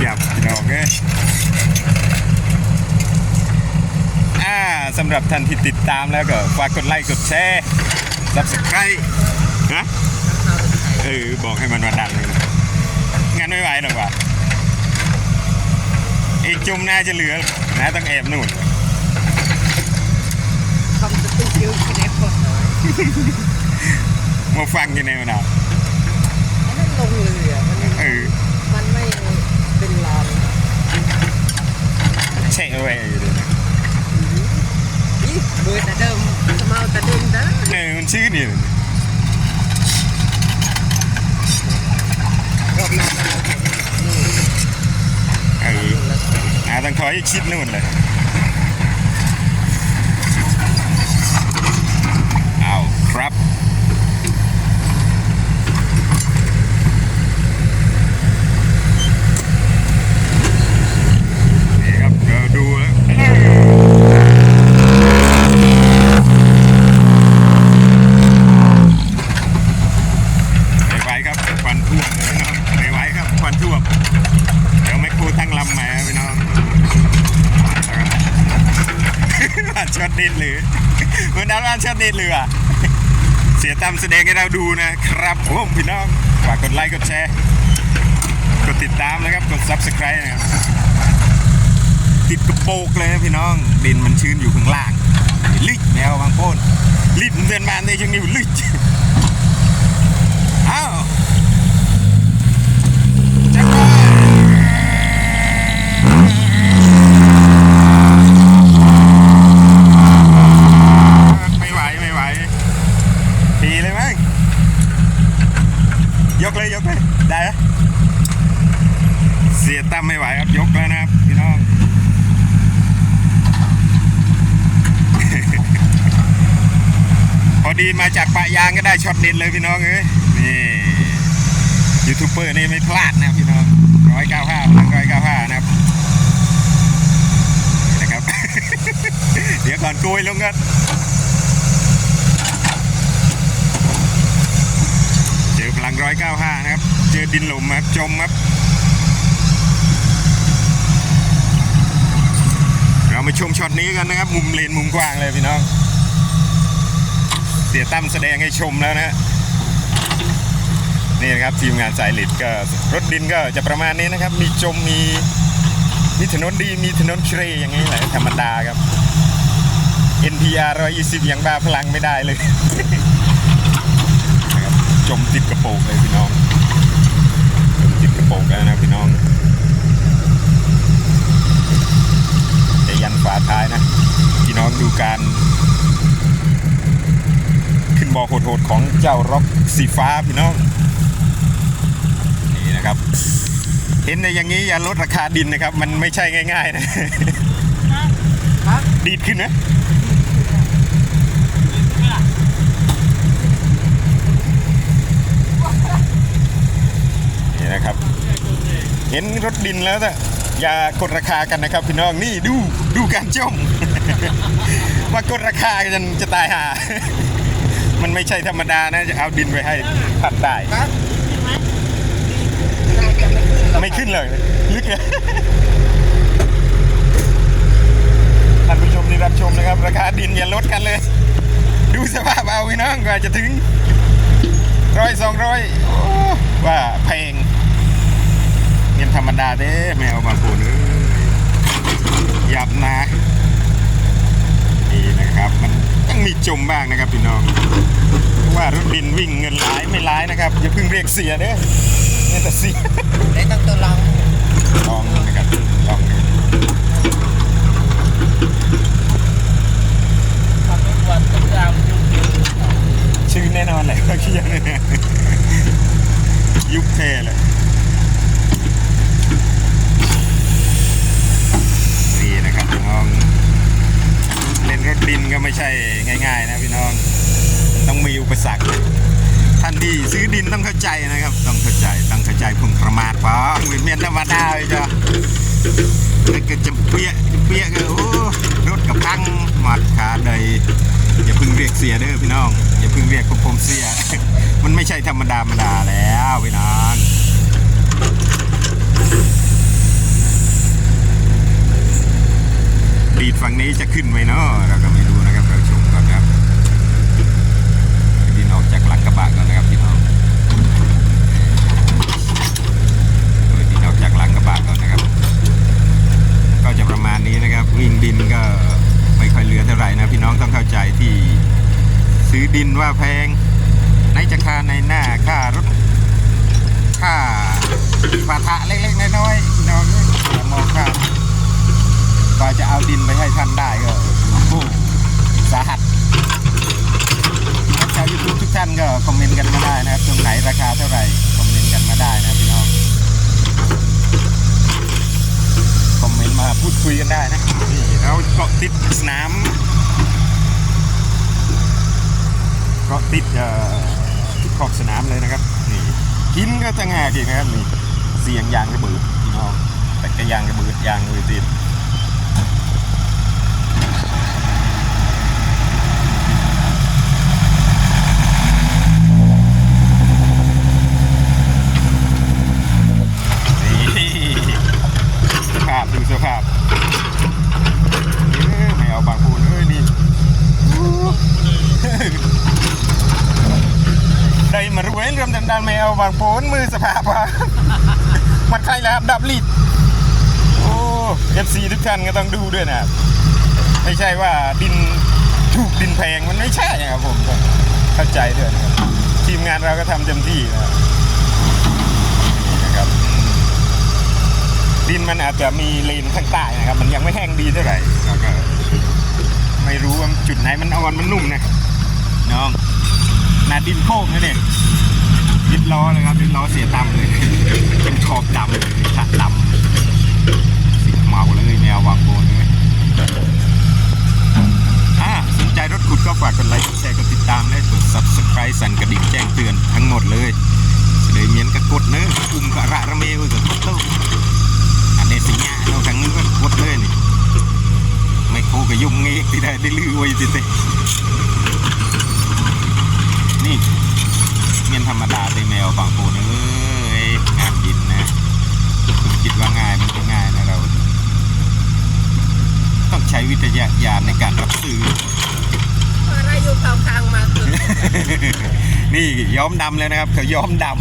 หยับพี่น้องเอ้ยอ่าสำหรับท่านที่ติดตามแล้วก็ฝากกดไลค์กดแชร์ subscribe นะเออบอกให้มันมาดังเลยงั้นไม่ไหวหรอกว่ะอีกจุ่มน่าจะเหลือนะต้องแอบนู่นทำสตูดิโอที่ไหนคนมาฟังกันในวันนั้นอันนั้นลงเรือมันเออ มันไม่เป็นลาน เช็คเอาไว้อยู่เลยนะนี่เบอร์แต่เดิมสมาแต่เดิมนะเออมันชื่อนี่รอบหน้าเอออ่าต้องถอยอีกชิดนู่นเลยเอาครับ นี่ครับเราดูแล้วไม่ไหวครับควันท่วมเลยพี่น้องไม่ไหวครับควันท่วมเดี๋ยวไม่ครูทั้งลำมาพี่น้องบ้า นช็อตดินหรือเหมือนดาราช็อตดินหรืออะเสียตามแสดงให้เราดูนะครับผมพี่น้องฝากกดไลค์กดแชร์กดติดตามนะครับกด subscribe นะครับติดกระโปงเลยพี่น้องดินมันชื้นอยู่ข้างล่างลิกแมวบางโพนลิดมันเดินมาในช่วงนี้ลิกอ้าวจักรวาลไม่ไหว ไม่ไหวทีเลยมั้ง ยกเลยยกเลยได้ไหมเสียตั้มไม่ไหวครับยกแล้วนะครับพี่น้องพอดีมาจากปะยางก็ได้ช็อตเด็ดเลยพี่น้องเอ้ยนี่ยูทูบเบอร์นี่ไม่พลาดนะครับพี่น้องร้อยเก้าห้าพลังร้อยเก้าห้านะครับนะครับ เดี๋ยวก่อนโกยลงกัน 95นะครับ เจอดินหลุมครับ จมครับ เรามาชมช็อตนี้กันนะครับ มุมเลนมุมกว้างเลยพี่น้อง เสียตั้มแสดงให้ชมแล้วนะฮะนี่นะครับทีมงานสายหลิดก็รถดินก็จะประมาณนี้นะครับ มีจมมีมีถนนดีมีถนนเครยอย่างนี้แหละธรรมดาครับ NPR 120ยังบ้าพลังไม่ได้เลย มติดกระโปรงเลยพี่น้องจมติดกระโปรงแล้วนะพี่น้องจะยันฝาท้ายนะ พี่น้องดูการขึ้นบอโหดๆของเจ้าร็อกสีฟ้าพี่น้องนี่นะครับ เห็นในอย่างนี้อย่าลดราคาดินนะครับ มันไม่ใช่ง่าย ๆ นะครับดีดขึ้นนะ นี่นะครับ เห็นรถดินแล้วแต่อย่ากดราคากันนะครับพี่น้องนี่ดูดูการจมว่ากดราคากันจะตายหามันไม่ใช่ธรรมดานะจะเอาดินไปให้ผัดได้ครับน่าจะไม่ขึ้นหรอกไม่ขึ้นเลยลึกเลยท่านผู้ชมที่รับชมนะครับ ราคาดินอย่าลดกันเลย ดูสภาพเอาพี่น้องกว่าจะถึงร้อยสองร้อยว่าแพง เงินธรรมดาเด้แมวบามาปูนยับนะนี่นะครับ มันต้องมีจมบ้างนะครับพี่น้องเพราะว่ารถดินวิ่งเงินหลายไม่หลายนะครับอย่าเพิ่งเรียกเสียเด้อเงินแต่เสีย ใช่ง่าย ๆ นะพี่น้อง ต้องมีอุปสรรค ท่านที่ซื้อดินต้องเข้าใจนะครับ ต้องเข้าใจต้องเข้าใจผมประมาทป้าเวีนเมียนธรรมดาเลยจ้ะแล้วก็จะเปียกเปียกโอ้รถกับพังหมัดขาดเลยอย่าพึ่งเรียกเสียเด้อพี่น้อง อย่าพึ่งเรียกผมเสีย มันไม่ใช่ธรรมดาธรรมดาแล้วพี่น้องดีดฝั่งนี้จะขึ้นไหมเนาะเราก็ไม่รู้ บะก่อนนะครับพี่น้องโดยดินออกจากหลังกระบะก่อนนะครับ ก็จะประมาณนี้นะครับ วิ่งดินก็ไม่ค่อยเหลือเท่าไหร่นะพี่น้องต้องเข้าใจที่ซื้อดินว่าแพงไหนจะค่าในหน้าค่ารถค่าปาทะเล็กๆน้อยๆพี่น้องอย่ามองข้ามกว่าจะเอาดินไปให้ท่านได้ก็โอ้สาหัส ชาวยูทูบทุกท่านก็คอมเมนต์กันมาได้นะครับตรงไหนราคาเท่าไหร่คอมเมนต์กันมาได้นะพี่น้องคอมเมนต์มาพูดคุยกันได้นะนี่เราเกาะติดสนามเกาะติดเอ่อที่ขอบสนามเลยนะครับนี่หินก็จะงากอีกนะครับนี่เสียงยางระเบิดพี่น้องแต่ก็ยางระเบิดยางระเบิดติดนี่สภาพดูสภาพเอ้ยไม่เอาบางพูนเอ้ยนี่ ได้มารวยเริ่มดันดันไม่เอา บางโพนมือสภาพว่ะมันใครแล้วครับดับลิดโอ้เอฟซีทุกท่านก็ต้องดูด้วยนะครับไม่ใช่ว่าดินถูกดินแพงมันไม่ใช่นะครับผมเข้าใจด้วยนะครับทีมงานเราก็ทำเต็มที่นะครับนะครับ ดินมันอาจจะมีเลนข้างใต้นะครับ มันยังไม่แห้งดีเท่าไหร่แล้วก็ไม่รู้ว่าจุดไหนมันอ่อนมันนุ่มนะน้องนาดินโคกนะเนี่ย ล้อเลยครับดินล้อเสียต่ำเลยเป็นขอบดำเลยขะดำสีเมาเลยแนววางโบนเลยอ่าสนใจรถขุดก็ฝากกดไลค์กดแชร์กดติดตามและกด subscribe สั่นกระดิ่งแจ้งเตือนทั้งหมดเลยเลยเมียนกระกดเนอะอุ้มกระระระเมวกับกดเต้าอันนี้สิญญาเราทั้งนี้ก็กดเลยนี่ไม่โคกับยุ่งงี้ที่ได้ได้ลือไว้สิเต้นี่ เมียนธรรมดาเลยแมวบางคนเอ้ยงานดินนะคุณคิดว่าง่ายมันก็ง่ายนะเรา ต้องใช้วิทยาญาณในการรับซื้ออะไรอยู่ข้างข้างมาคือนี่ย้อมดำแล้วนะครับเขาย้อมดำ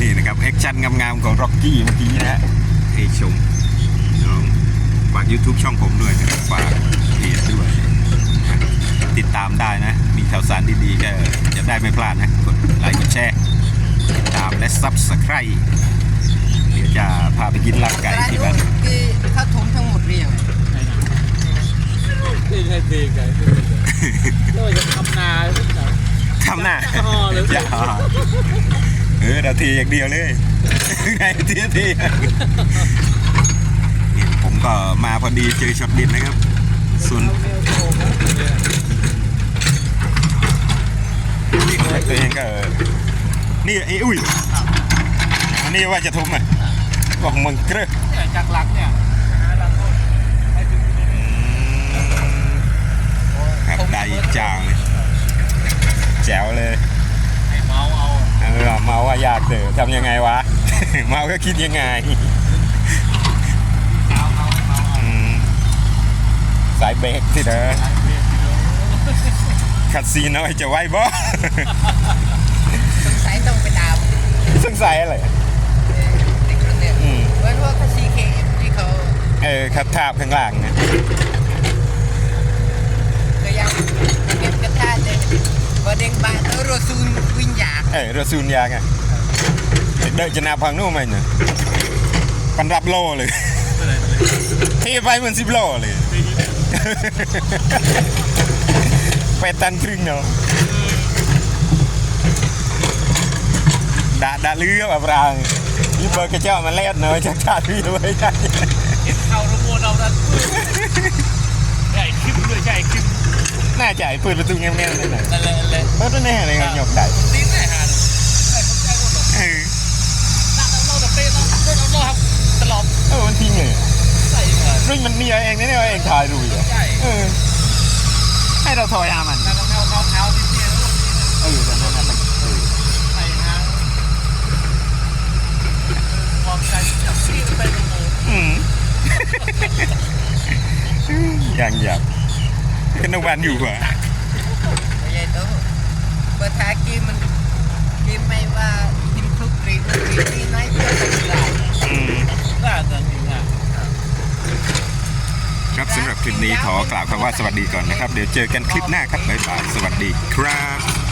นี่นะครับแอคชั่นงามๆของร็อกกี้เมื่อกี้นะฮะให้ชมน้องฝาก YouTube ช่องผมด้วยนะครับฝากเพจด้วยนะติดตามได้นะมี ข่าวสารดีๆก็จะได้ไม่พลาดนะ กดไลค์กดแชร์ติดตามและ Subscribe เดี๋ยวจะพาไปกินลาบไก่ที่บ้านคือเขาถมทั้งหมดหรือยังไงที่ให้ตีกันก็จะทำนาทุกอย่างทำหน้าอ๋อเลยอย่าเออเราทีอย่างเดียวเลยไงทีทีนี่ผมก็มาพอดีเจอช็อตดินนะครับส่วน เอาแนวโค้งนะเนี่ย ตัวเองก็เออนี่ไอ้อุ้ยอันนี้ว่าจะทุบอะบอกมึงเกลือเนี่ยจากหลังเนี่ยหาหลังโน่นให้ถึงตรงนี้ครับได้อีกจางเลยแจ๋วเลยให้เมาเอาเออเมาว่ายากเถอะทำยังไงวะ เมาก็คิดยังไงเอาเอาเอาเอาอืมสายเบรกสิเด้อเรียนที่เดิม ขัดซีน้อยจะไหวบ่สงสัยต้องไปตามสงสัยอะไรเด็กคนเนี่ยอืมเหมือนว่าเขาซีเคที่เขาเออขัดทาบข้างล่างนะก็ยังเก็บกระทะเลยพอเด้งบ้านเออโรซูนวิญญาณเออรถซูนยางอะเดินจะนาพังนู่นไหมเนี่ยปันรับโลเลยเทไปเหมือนสิบโลเลย แปดตันครึ่งเนาะดาด่าลือแบบรางยี่เบอร์กระเจ้ามันเล่นเนาะจากชาติพี่ด้วยใช่เห็นเข้าระบวนเอาดันใหญ่ขึ้นด้วยใหญ่ขึ้นน่าจะเปิดประตูแง่ๆนั่นน่ะนั่นแหละนั่นแหละเปิดแน่เลยครับหยอกได้ตีนไหนหาดูไอ้คนใจหมดหรอเออนักเอาโลดเป๊ะต้องเล่นเอาครับตลอดเออมันทิ้งเลยใส่เหมือนเรื่องมันมีเอาเองนะเนี่ยเอาเองถ่ายดูอยู่ใหญ่เออ ให้เราถอยอามันแต่เราเอาเอาเอาที่เตี้ยแล้วลงนี่นะเออแต่นั่นน่ะมันเออใส่ฮะความใจจับซีไปตรงโน้นอืมอย่างหยาบก็นวันอยู่เหรอไม่ใช่โตเปิดทากีมันกีไม่ว่ากินคลุกคลีคลุกคลีที่ไหนเพื่อจะได้อืมน่าจะจริงอะ ครับสำหรับคลิปนี้ขอกล่าวคำว่าสวัสดีก่อนนะครับ เดี๋ยวเจอกันคลิปหน้าครับบ๊ายบายสวัสดีครับ